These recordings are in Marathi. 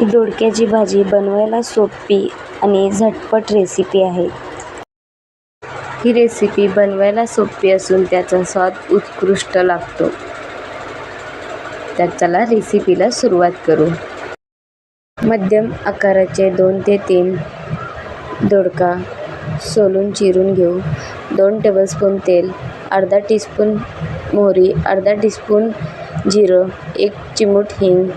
दोडक्याची भाजी बनवायला सोपी आणि झटपट रेसिपी आहे. ही रेसिपी बनवायला सोपी असून त्याचा स्वाद उत्कृष्ट लागतो. तर चला रेसिपीला सुरुवात करू. मध्यम आकाराचे दोन ते तीन दोडका सोलून चिरून घेऊ. दोन टेबलस्पून तेल अर्धा टीस्पून मोहरी अर्धा टीस्पून जिरं एक चिमूट हिंग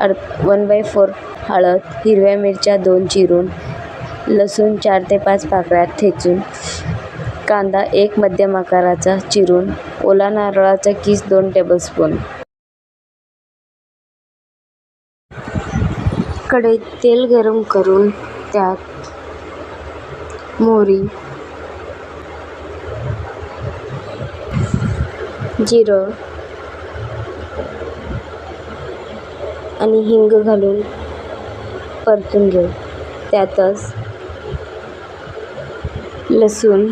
अर् वन बाय फोर हळद हिरव्या मिरच्या दोन चिरून लसूण चार ते पाच पाकळ्या ठेचून कांदा एक मध्यम आकाराचा चिरून ओला नारळाचा किस दोन टेबलस्पून कढईत तेल गरम करून त्यात मोहरी जिरं आणि हिंग घालून परतून घेऊ. त्यातच लसूण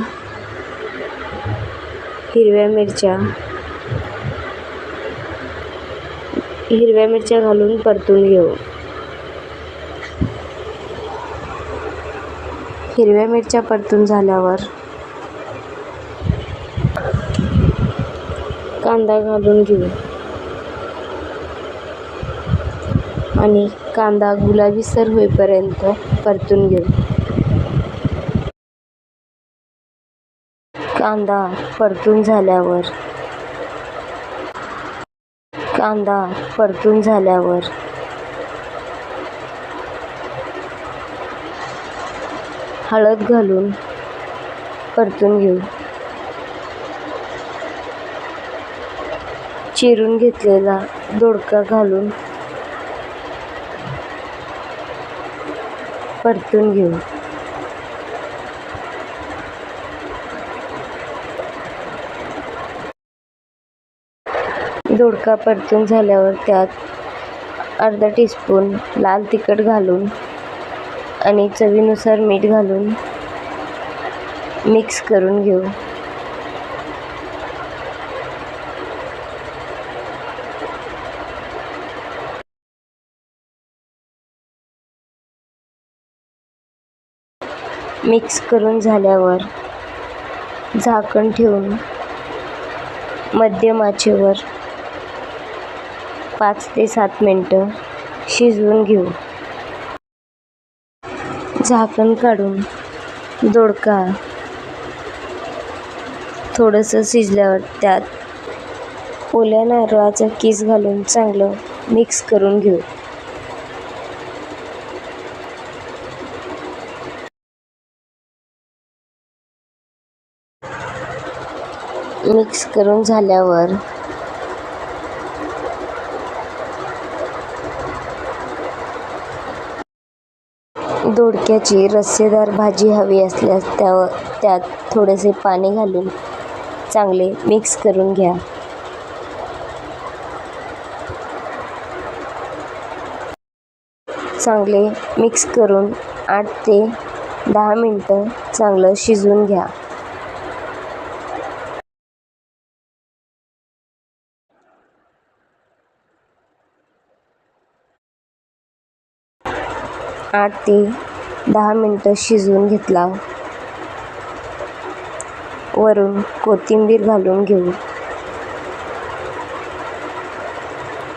हिरव्या मिरच्या हिरव्या मिरच्या घालून परतून घेऊ. हिरव्या मिरच्या परतून झाल्यावर कांदा घालून घेऊ. आणि कांदा गुलाबीसर होईपर्यंत परतून घेऊ. कांदा परतून झाल्यावर कांदा परतून झाल्यावर हळद घालून परतून घेऊ. चिरून घेतलेला दोडका घालून परतून घेऊ. दोडका परतून झाल्यावर त्यात अर्धा टीस्पून लाल तिखट घालून आणि चवीनुसार मीठ घालून मिक्स करून घेऊ. मिक्स करून झाल्यावर झाकण ठेवून मध्यम आचेवर पाच ते सात मिनटं शिजवून घेऊ. झाकण काढून दोडका थोडंसं शिजल्यावर त्यात ओल्या नारळाचा किस घालून चांगलं मिक्स करून घेऊ. मिक्स करून झाल्यावर दोडक्याची रस्सेदार भाजी हवी असल्यास त्यावर त्यात थोडेसे पाणी घालून चांगले मिक्स करून घ्या. चांगले मिक्स करून आठ ते दहा मिनटं चांगलं शिजवून घ्या. आठ ते दहा मिनटं शिजवून घेतला. वरून कोथिंबीर घालून घेऊ.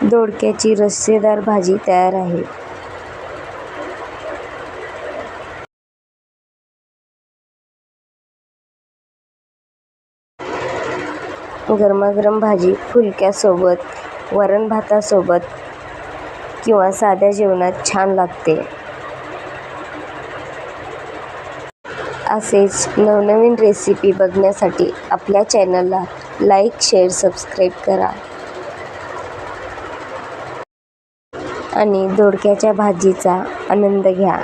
दोडक्याची रस्सेदार भाजी तयार आहे. गरमागरम भाजी फुलक्यासोबत वरण भातासोबत किंवा साध्या जेवणात छान लागते. असेच नवनवीन रेसिपी बघण्यासाठी आपल्या चॅनलला लाईक शेअर सबस्क्राईब करा. आणि दोडक्याच्या भाजीचा आनंद घ्या.